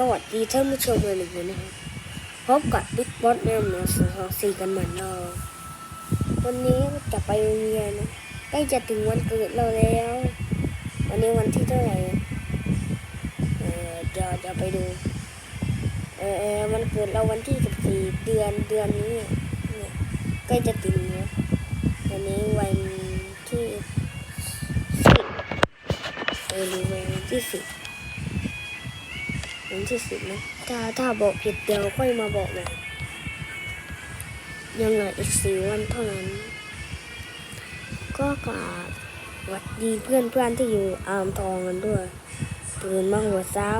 สวัสดีท่านผู้ชมเลยหนึ่งนะครับพบกับบิ๊กบอสแนวเหนือสองสี่กันเหมือนเรา วันนี้จะไปโรงเรียนใกล้จะถึงวันเกิดเราแล้ว วันนี้วันที่เท่าไหร่เออเดี๋ยวจะไปดู เออเออวันเกิดเราวันที่สิบสี่เดือนเดือนนี้เนี่ยใกล้จะถึงแล้ววันนี้วันที่สิบเดือวันที่สิบ วันที่สิบนะ ถ้าถ้าบอกผิดเดี๋ยวค่อยมาบอกใหม่ยังเหลืออีกสี่วันเท่านั้น ก็กราบสวัสดีเพื่อนเพื่อนที่อยู่อามทองกันด้วยตื่นมาหัวเช้า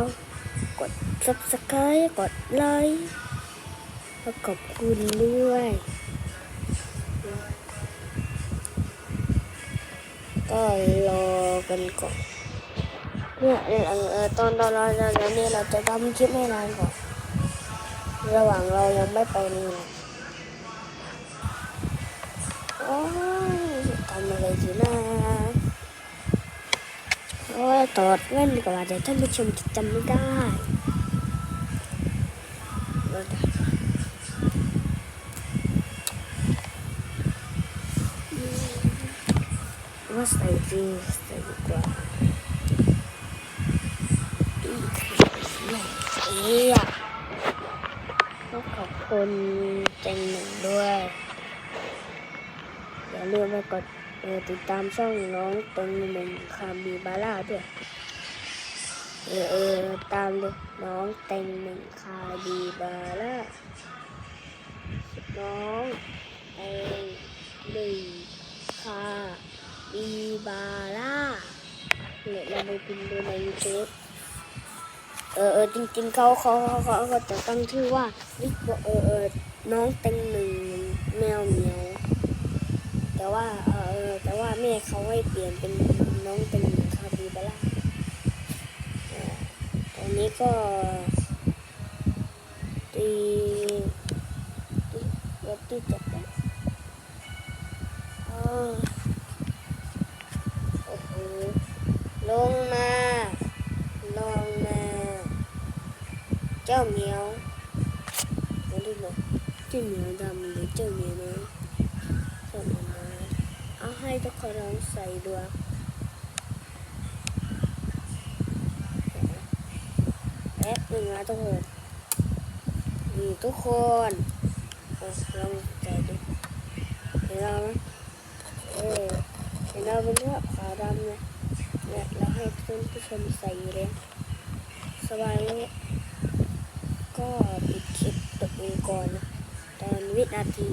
กด subscribe กดไลค์แล้วขอบคุณด้วยก็รอกันก่อน เนี่ยเออตอนตอนเราเราเราเนี่ยเราจะทำคลิปให้นานก่อนระหว่างเรายังไม่ไปนี่โอ้ยทำอะไรสินะโอ้ยตอดเงินกว่าเดี๋ยวท่านผู้ชมจะจำไม่ได้ว่าใส่ดีใส่ดีกว่า เอียต้องขอบคุณเจงหนึ่งด้วย อย่าลืมไปกดติดตามช่องน้องเต็งหนึ่งคาบีบาร่าด้วยเออเออตามเลยน้องเต็งหนึ่งคาบีบาร่าน้องเต็งหนึ่งคาบีบาร่าเนี่ยเราไปพิมพ์ดูในยูทูบ เออเออจริงๆเขาเขาเขาเขาจะตั้งชื่อว่าลิกเออเออน้องเต็งหนึ่งแมวเหมียวแต่ว่าเออแต่ว่าแม่เขาให้เปลี่ยนเป็นน้องเต็งหนึ่งคาบิบาร่าเออตอนนี้ก็ตีตีเว็บที่เจ็ดแล้อ๋อ เจ้าเหมียวไม่รู้หรอกเจ้าเหมียวดำหรือเจ้าเหมียวน้อยเจ้าเหมียวน้อยเอาให้ทุกคนลองใส่ดูแป๊บหนึ่งนะทุกคนนี่ทุกคนลองใส่ดูเห็นเราไหมเออเห็นเราเป็นเนื้อขาวดำเนี่ยเนี่ยเราให้เพื่อนผู้ชมใส่เลยสบายเลย ก่อน ตอนวินาที